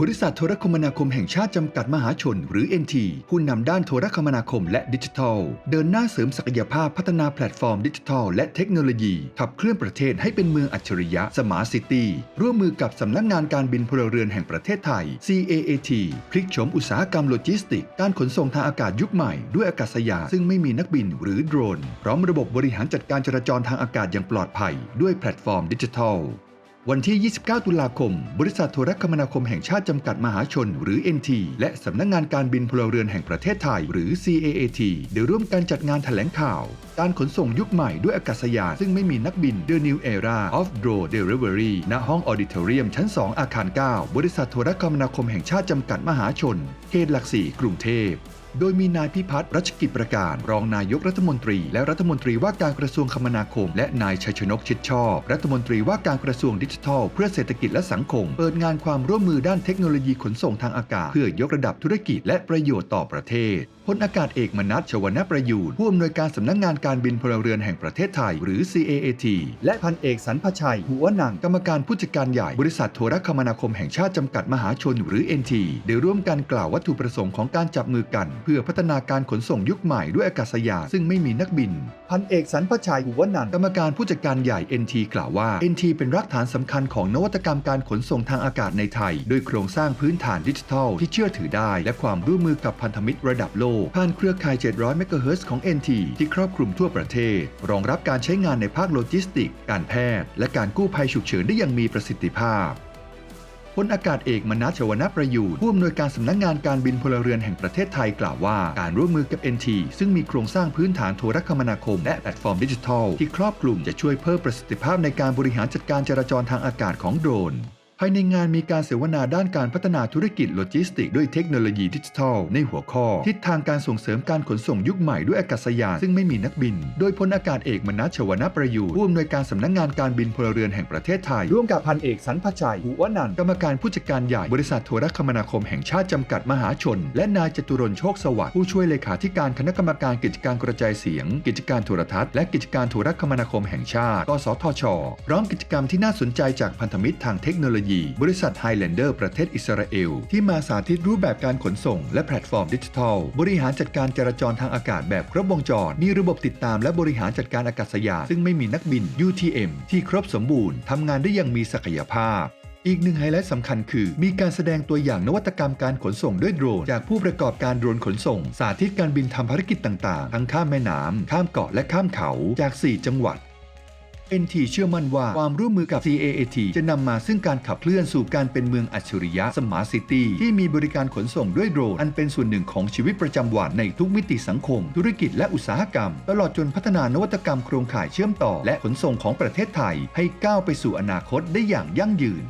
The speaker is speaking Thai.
บริษัทโทรคมนาคมแห่งชาติจำกัดมหาชน หรือ NT ผู้นำด้านโทรคมนาคมและดิจิทัล เดินหน้าเสริมศักยภาพพัฒนาแพลตฟอร์มดิจิทัล และเทคโนโลยี ขับเคลื่อนประเทศให้เป็นเมืองอัจฉริยะสมาร์ทซิตี้ร่วมมือกับสำนักงานการบินพลเรือนแห่งประเทศไทย CAAT พลิกโฉมอุตสาหกรรมโลจิสติก การขนส่งทางอากาศยุคใหม่ด้วยอากาศยานซึ่งไม่มีนักบินหรือโดรน พร้อมระบบบริหารจัดการจราจรทางอากาศอย่างปลอดภัย ด้วยแพลตฟอร์มดิจิทัล วันที่ 29 ตุลาคม บริษัทโทรคมนาคมแห่งชาติจำกัดมหาชน หรือ NT และสำนักงงานการบินพลเรือนแห่งประเทศไทย หรือ CAAT ได้ร่วมกันจัดงานแถลงข่าว การขนส่งยุคใหม่ด้วยอากาศยาน ซึ่งไม่มีนักบิน The New Era of Drone Delivery ณห้องออดิทอเรียมชั้น 2 อาคาร 9 บริษัทโทรคมนาคมแห่งชาติจำกัดมหาชน เขตหลักสี่กรุงเทพ โดยมีนายพิพัฒน์รัชกิจประการ รองนายกรัฐมนตรี และรัฐมนตรีว่าการกระทรวงคมนาคม และนายชัยชนกชิดชอบ รัฐมนตรีว่าการกระทรวงดิจิทัล เพื่อเศรษฐกิจและสังคม เปิดงานความร่วมมือด้านเทคโนโลยีขนส่งทางอากาศ เพื่อยกระดับธุรกิจและประโยชน์ต่อประเทศพลอากาศเอกมนัสชวนประยูนผู้อำนวยการสำนักงานการบินพลเรือนแห่งประเทศไทย หรือ CAAT และพันเอกสันพชัย หัวหนังกรรมการผู้จัดการใหญ่บริษัทโทรคมนาคมแห่งชาติจำกัดมหาชนหรือ NT ได้ร่วมกันกล่าววัตถุประสงค์ของการจับมือกันเพื่อพัฒนาการขนส่งยุคใหม่ด้วยอากาศยานซึ่งไม่มีนักบิน พันเอกสันพชัยหัวนังกรรมการผู้จัดการใหญ่ NT กล่าวว่า NT เป็นรากฐานสำคัญของนวัตกรรมการขนส่งทางอากาศในไทย โดยโครงสร้างพื้นฐานดิจิทัลที่เชื่อถือได้ และความร่วมมือกับพันธมิตรระดับโลกผ่านเครือข่าย 700 เมกะเฮิรตซ์ของ NT ที่ครอบคลุมทั่วประเทศ รองรับการใช้งานในภาคโลจิสติก การแพทย์ และการกู้ภัยฉุกเฉินได้อย่างมีประสิทธิภาพ พลอากาศเอกมนัสชวนประยูนผู้อำนวยการสำนักงานการบินพลเรือนแห่งประเทศไทยกล่าวว่า การร่วมมือกับ NT ซึ่งมีโครงสร้างพื้นฐานโทรคมนาคม และแพลตฟอร์มดิจิทัล ที่ครอบคลุมจะช่วยเพิ่มประสิทธิภาพในการบริหารจัดการจราจรทางอากาศของโดรนายในงานมีการเสวนาด้านการพัฒนาธุรกิจโลจิสติกด้วยเทคโนโลยีดิจิทัล ในหัวข้อ ทิศทางการส่งเสริมการขนส่งยุคใหม่ด้วยอากาศยาน ซึ่งไม่มีนักบิน โดยพลอากาศเอกมนัสชวนประยูนผู้อำนวยการสำนักงานการบินพลเรือนแห่งประเทศไทย ร่วมกับพันเอกสันพชัยหุวนันท์กรรมการผู้จัดการใหญ่บริษัทโทรคมนาคมแห่งชาติจำกัดมหาชน และนายจตุรนโชคสวัสดิ์ผู้ช่วยเลขาธิการคณะกรรมการกิจการกระจายเสียง กิจการโทรทัศน์และกิจการโทรคมนาคมแห่งชาติกสทชพร้อมกิจกรรมที่น่าสนใจจากพันธมิตรทางเทคโนโลยียี บริษัทไฮแลนเดอร์ประเทศอิสราเอล ที่มาสาธิตรูปแบบการขนส่ง และแพลตฟอร์มดิจิทัล บริหารจัดการจราจรทางอากาศแบบครบวงจร มีระบบติดตามและบริหารจัดการอากาศยานซึ่งไม่มีนักบิน UTM ที่ครบสมบูรณ์ทำงานได้อย่างมีศักยภาพอีกหนึ่งไฮไลท์สำคัญคือ มีการแสดงตัวอย่างนวัตกรรมการขนส่งด้วยโดรน จากผู้ประกอบการโดรนขนส่ง สาธิตการบินทำภารกิจต่าง ๆ ทั้งข้ามแม่น้ำข้ามเกาะและข้ามเขาจาก 4 จังหวัด NT เชื่อมั่นว่าความร่วมมือกับ CAAT จะนำมาซึ่งการขับเคลื่อนสู่การเป็นเมืองอัจฉริยะสมาร์ทซิตี้ที่มีบริการขนส่งด้วยโดรนอันเป็นส่วนหนึ่งของชีวิตประจำวันในทุกมิติสังคม ธุรกิจและอุตสาหกรรม ตลอดจนพัฒนานวัตกรรมโครงข่ายเชื่อมต่อ และขนส่งของประเทศไทย ให้ก้าวไปสู่อนาคตได้อย่างยั่งยืน